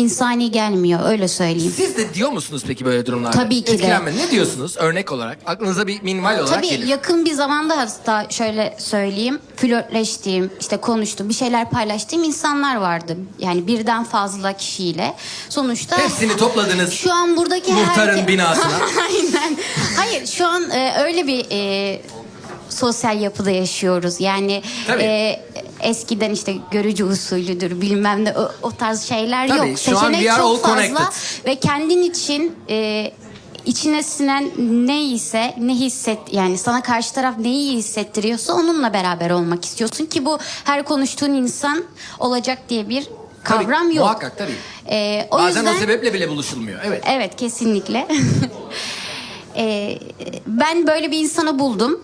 insani gelmiyor öyle söyleyeyim. Siz de diyor musunuz peki böyle durumlarda? Tabii ki de. Etkilenme. Ne diyorsunuz örnek olarak? Aklınıza bir minimal olarak Tabii gelir. yakın bir zamanda hatta şöyle söyleyeyim flörtleştiğim işte konuştuğum bir şeyler paylaştığım insanlar vardı. Yani birden fazla kişiyle. Sonuçta Hepsini topladınız. şu an buradaki Muhtarın herke- binasına. Aynen. Hayır şu an e, öyle bir e, sosyal yapıda yaşıyoruz. Yani Tabii. e, eskiden işte görücü usulüdür bilmem ne o, o tarz şeyler Tabii, yok. şu an Seçenek all çok fazla connected. ve kendin için e, içine sinen neyse ne hisset yani sana karşı taraf neyi hissettiriyorsa onunla beraber olmak istiyorsun ki bu her konuştuğun insan olacak diye bir Tabii, kavram yok. Muhakkak tabii. E, o Bazen yüzden o sebeple bile buluşulmuyor. Evet. Evet kesinlikle. Ee, ben böyle bir insanı buldum.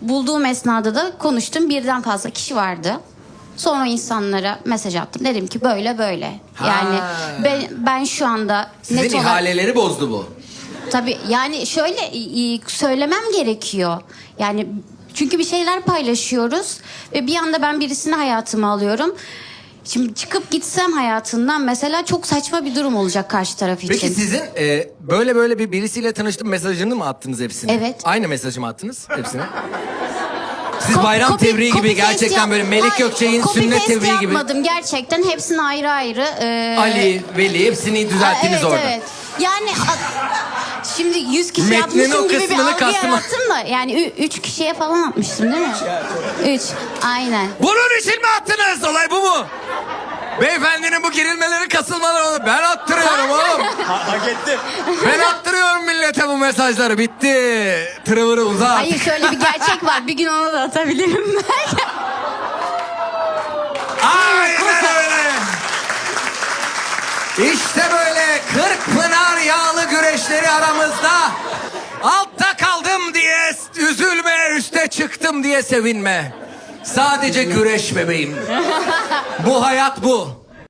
Bulduğum esnada da konuştum. Birden fazla kişi vardı. Sonra insanlara mesaj attım. Dedim ki böyle böyle. Ha. Yani ben, ben şu anda Sizin net olarak... ihaleleri bozdu bu. Tabii yani şöyle e, e, söylemem gerekiyor. Yani çünkü bir şeyler paylaşıyoruz ve bir anda ben birisini hayatıma alıyorum. Şimdi çıkıp gitsem hayatından mesela çok saçma bir durum olacak karşı taraf için. Peki sizin e, böyle böyle bir birisiyle tanıştım mesajını mı attınız hepsine? Evet. Aynı mesajı mı attınız hepsine? Siz Ko- bayram copy- tebriği gibi copy paste gerçekten yap- böyle Hayır, Gökçek'in copy sünnet paste tebriği gibi. yapmadım gerçekten hepsini ayrı ayrı. e, Ali, Veli hepsini düzelttiniz evet, orada. Evet. Yani a- şimdi 100 kişi Metnin o yapmışım gibi bir kısmını algı kastım- yarattım da yani 3 kişiye falan atmıştım değil mi? 3 aynen. Bunun için mi attınız? Olay bu mu? Beyefendinin bu gerilmeleri, kasılmaları oldu. Ben attırıyorum oğlum. Ha- hak ettim. Ben attırıyorum bu mesajları. Bitti. Tırıvırı uzat. Hayır şöyle bir gerçek var. Bir gün onu da atabilirim ben. Aynen öyle. İşte böyle kırk pınar yağlı güreşleri aramızda. Altta kaldım diye üzülme, üste çıktım diye sevinme. Sadece güreş bebeğim. bu hayat bu.